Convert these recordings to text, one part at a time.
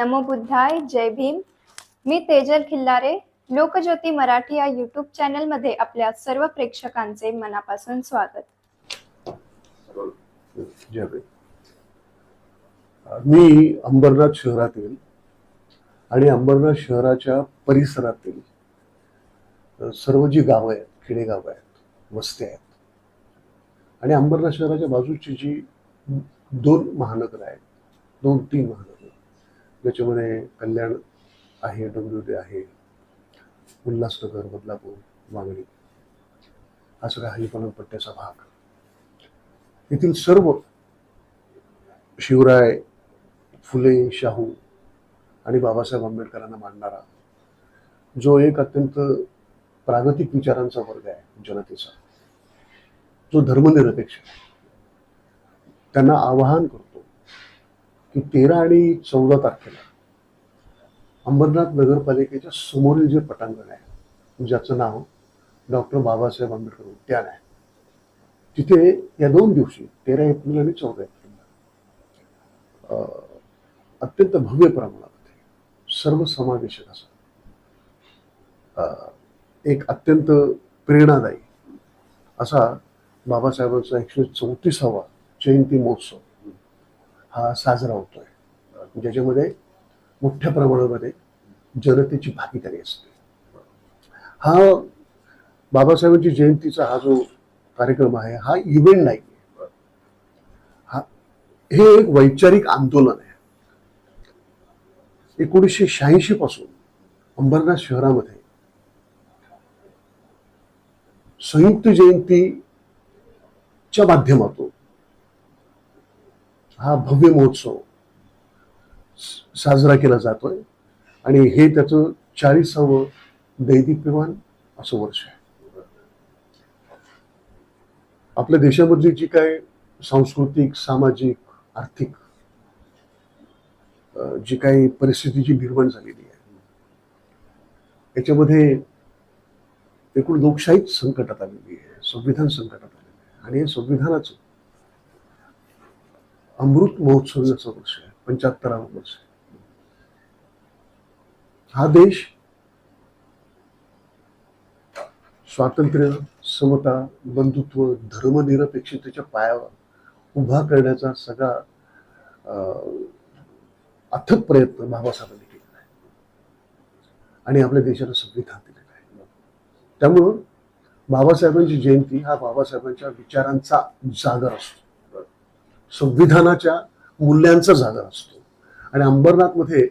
नमो बुद्धाय जय भीम. मी तेजल खिल्लारे लोकज्योती मराठी या यूट्यूब चॅनलमध्ये आपल्या सर्व प्रेक्षकांचे मनापासून स्वागत. जय मी अंबरनाथ शहरातील आणि अंबरनाथ शहराच्या परिसरातील सर्व जी गावं आहेत खेडेगाव आहेत वस्त्या आहेत आणि अंबरनाथ शहराच्या बाजूची जी दोन महानगर आहेत दोन तीन महानगर ज्याच्यामध्ये कल्याण आहे डोंबिवली आहे. उल्हासनगर बदलापूर मागणी. हा सगळा हरिपणा पट्ट्याचा भाग. येथील सर्व शिवराय फुले शाहू आणि बाबासाहेब आंबेडकरांना मांडणारा जो एक अत्यंत प्रागतिक विचारांचा वर्ग आहे जनतेचा जो धर्मनिरपेक्ष आहे त्यांना आवाहन करतो की तेरा आणि चौदा तारखेला अंबरनाथ नगरपालिकेच्या समोरील जे पटांगण आहे ज्याचं नाव डॉक्टर बाबासाहेब आंबेडकर उद्यान आहे तिथे या दोन दिवशी तेरा एप्रिल आणि चौदा एप्रिल अं, अत्यंत भव्य प्रमाणामध्ये सर्वसमावेशक असा अं, एक अत्यंत प्रेरणादायी असा बाबासाहेबांचा एकशे चौतीसावा जयंती महोत्सव हा साजरा होतोय. म्हणजे ज्याच्यामध्ये मोठ्या प्रमाणामध्ये जनतेची भागीदारी असते. हा बाबासाहेबांची जयंतीचा हा जो कार्यक्रम आहे हा इव्हेंट नाही. हा हे एक वैचारिक आंदोलन आहे. एकोणीसशे शहाऐंशी पासून अंबरनाथ शहरामध्ये संयुक्त जयंतीच्या माध्यमातून हा भव्य महोत्सव साजरा केला जातोय. आणि हे त्याचं चाळीसावं दैदिप्यमान असं वर्ष आहे. आपल्या देशामधली जी काय सांस्कृतिक सामाजिक आर्थिक जी काही परिस्थिती जी निर्माण झालेली आहे याच्यामध्ये एकूण लोकशाहीच संकटात आलेली आहे संविधान संकटात आलेलं आहे. आणि हे संविधानाचं अमृत महोत्सवाचं वर्ष आहे पंच्याहत्तरावं वर्ष आहे. हा देश स्वातंत्र्य समता बंधुत्व धर्मनिरपेक्षतेच्या पायावर उभा करण्याचा सगळा अं, अथक प्रयत्न बाबासाहेबांनी केलेला आहे. आणि आपल्या देशाला संविधान दिलेलं आहे. त्यामुळं बाबासाहेबांची जयंती हा बाबासाहेबांच्या विचारांचा जागर असतो. संविधानाच्या मूल्यांचा जागर असतो. आणि अंबरनाथमध्ये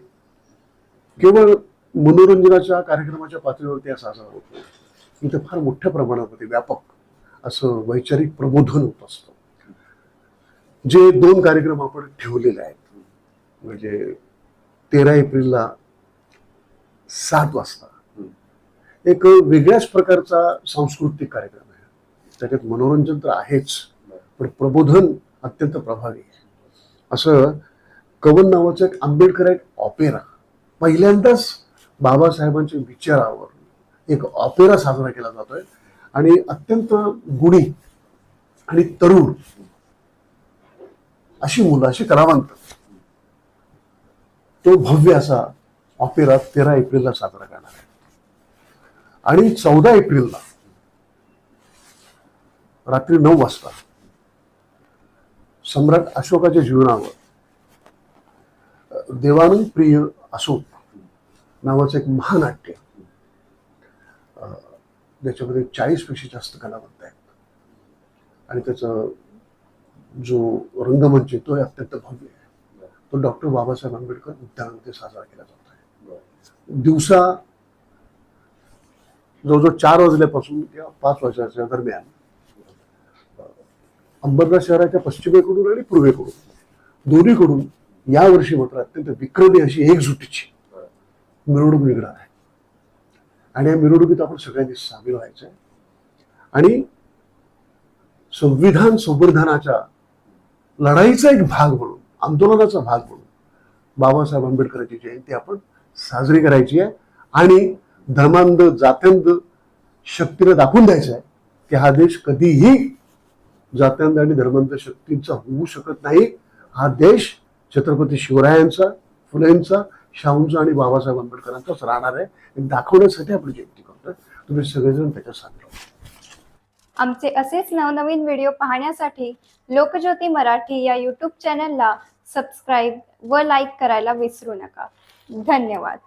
केवळ मनोरंजनाच्या कार्यक्रमाच्या पातळीवरती हा साजरा होतो इथे इथं फार मोठ्या प्रमाणामध्ये व्यापक असं वैचारिक प्रबोधन होत असतं. जे दोन कार्यक्रम आपण ठेवलेले आहेत म्हणजे तेरा एप्रिलला सात वाजता. एक वेगळ्याच प्रकारचा सांस्कृतिक कार्यक्रम आहे. त्याच्यात मनोरंजन तर आहेच पण प्रबोधन अत्यंत प्रभावी आहे. असं कवन नावाचं एक आंबेडकर एक ऑपेरा पहिल्यांदाच बाबासाहेबांच्या विचारावर एक ऑपेरा साजरा केला जातोय. आणि अत्यंत गुणी आणि तरुण अशी मुलं अशी कलावंत. तो भव्य असा ऑपेरा तेरा एप्रिलला साजरा करणार आहे. आणि चौदा एप्रिलला रात्री नऊ वाजता सम्राट अशोकाच्या जीवनावर. देवानंद प्रिय अशोक नावाचं एक महानाट्य अ, ज्याच्यामध्ये चाळीसपेक्षा जास्त कलावंत आहेत. आणि त्याचा जो रंगमंच आहे तो अत्यंत भव्य आहे. तो डॉक्टर बाबासाहेब आंबेडकर उद्यानामध्ये साजरा केला जातो आहे. दिवसा जवळजवळ चार वाजल्यापासून किंवा पाच वाजल्याच्या दरम्यान अंबरनाथ शहराच्या पश्चिमेकडून आणि पूर्वेकडून. दोन्हीकडून यावर्षी मात्र अत्यंत विक्रमी अशी एकजुटीची मिरवणूक निघणार आहे. आणि या मिरवणुकीत आपण सगळ्यांनी सामील व्हायचं आहे. आणि संविधान संवर्धनाच्या लढाईचा एक भाग म्हणून आंदोलनाचा भाग म्हणून बाबासाहेब आंबेडकरांची जयंती आपण साजरी करायची आहे. आणि धर्मांध जात्यांध शक्तीला दाखवून द्यायचं आहे की हा देश कधीही जात्यांध आणि धर्मांध शक्तींचा होऊ शकत नाही. हा देश छत्रपती शिवरायांचा फुलेंचा शाहूंचा आणि बाबासाहेब आंबेडकरांचाच राहणार आहे. हे दाखवण्यासाठी आपण जयंती करतोय. तुम्ही सगळेजण त्याच्यात सामील आमचे असेच नवनवीन व्हिडिओ पाहण्यासाठी लोकज्योती मराठी या यूट्यूब चॅनलला सबस्क्राईब व लाईक करायला विसरू नका. धन्यवाद.